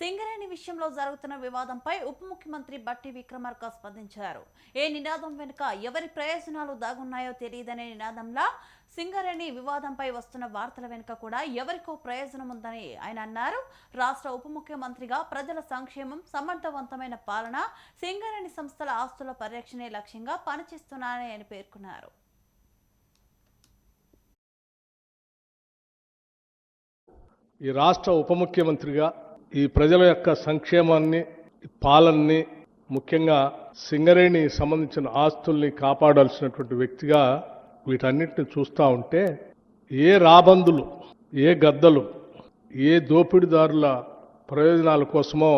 సింగరేణి విషయంలో జరుగుతున్న వివాదంపై ఉప ముఖ్యమంత్రి బట్టి విక్రమార్క స్పందించారు. ఏ నినాదం వెనుక ఎవరి ప్రయోజనాలు దాగున్నాయో తెలియదనే నినాదంలా సింగరేణి వివాదంపై వస్తున్న వార్తల వెనుక కూడా ఎవరికో ప్రయోజనం ఉందని ఆయన అన్నారు. రాష్ట్ర ఉప ముఖ్యమంత్రిగా ప్రజల సంక్షేమం సమర్థవంతమైన పాలన సింగరేణి సంస్థల ఆస్తుల పరిరక్షణే లక్ష్యంగా పనిచేస్తున్నానని ఆయన పేర్కొన్నారు. ఈ రాష్ట్ర ఉప ముఖ్యమంత్రిగా ఈ ప్రజల యొక్క సంక్షేమాన్ని పాలనని ముఖ్యంగా సింగరేణి సంబంధించిన ఆస్తుల్ని కాపాడాల్సినటువంటి వ్యక్తిగా వీటన్నిటిని చూస్తూ ఉంటే ఏ రాబందులు ఏ గద్దలు ఏ దోపిడీదారుల ప్రయోజనాల కోసమో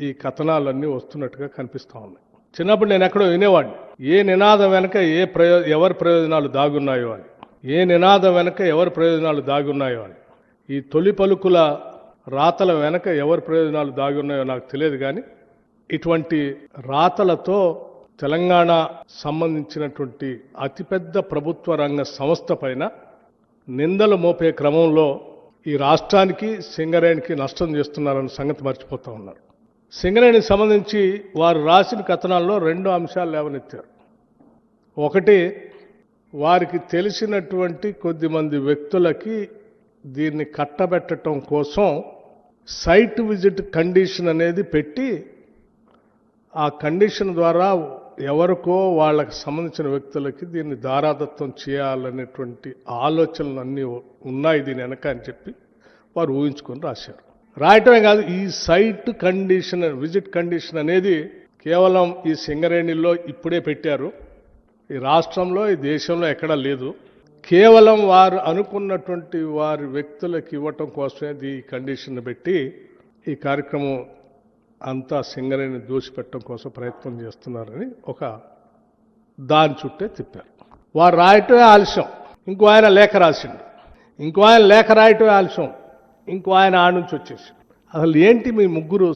ఈ కథనాలన్నీ వస్తున్నట్టుగా కనిపిస్తూ ఉన్నాయి. చిన్నప్పుడు నేను ఎక్కడో వినేవాడిని. ఏ నినాదం వెనక ఏ ప్రయో ఎవరి ప్రయోజనాలు దాగున్నాయో అని. ఏ నినాదం వెనక ఎవరి ప్రయోజనాలు దాగున్నాయో అని. ఈ తొలి పలుకుల రాతల వెనక ఎవరి ప్రయోజనాలు దాగి ఉన్నాయో నాకు తెలియదు కానీ ఇటువంటి రాతలతో తెలంగాణ సంబంధించినటువంటి అతిపెద్ద ప్రభుత్వ రంగ సంస్థ పైన నిందలు మోపే క్రమంలో ఈ రాష్ట్రానికి సింగరేణికి నష్టం చేస్తున్నారన్న సంగతి మర్చిపోతూ ఉన్నారు. సింగరేణికి సంబంధించి వారు రాసిన కథనాల్లో రెండు అంశాలు లేవనెత్తారు. ఒకటి వారికి తెలిసినటువంటి కొద్దిమంది వ్యక్తులకి దీన్ని కట్టబెట్టడం కోసం సైట్ విజిట్ కండిషన్ అనేది పెట్టి ఆ కండిషన్ ద్వారా ఎవరికో వాళ్ళకి సంబంధించిన వ్యక్తులకి దీన్ని దారాదత్వం చేయాలనేటువంటి ఆలోచనలు అన్నీ ఉన్నాయి దీని వెనక అని చెప్పి వారు ఊహించుకొని రాశారు. రాయటమే కాదు ఈ సైట్ కండిషన్ విజిట్ కండిషన్ అనేది కేవలం ఈ సింగరేణిలో ఇప్పుడే పెట్టారు. ఈ రాష్ట్రంలో ఈ దేశంలో ఎక్కడా లేదు. కేవలం వారు అనుకున్నటువంటి వారి వ్యక్తులకు ఇవ్వటం కోసమే ఈ కండిషన్ పెట్టి ఈ కార్యక్రమం అంతా సింగరేణి దూసిపెట్టడం కోసం ప్రయత్నం చేస్తున్నారని ఒక దాని చుట్టే తిప్పారు. వారు రాయటమే ఆలస్యం. ఇంకో ఆయన లేఖ రాసిండు. ఇంకో ఆయన లేఖ రాయటమే ఆలస్యం. ఇంకో ఆయన ఆడ నుంచి వచ్చేసి అసలు ఏంటి మీ ముగ్గురు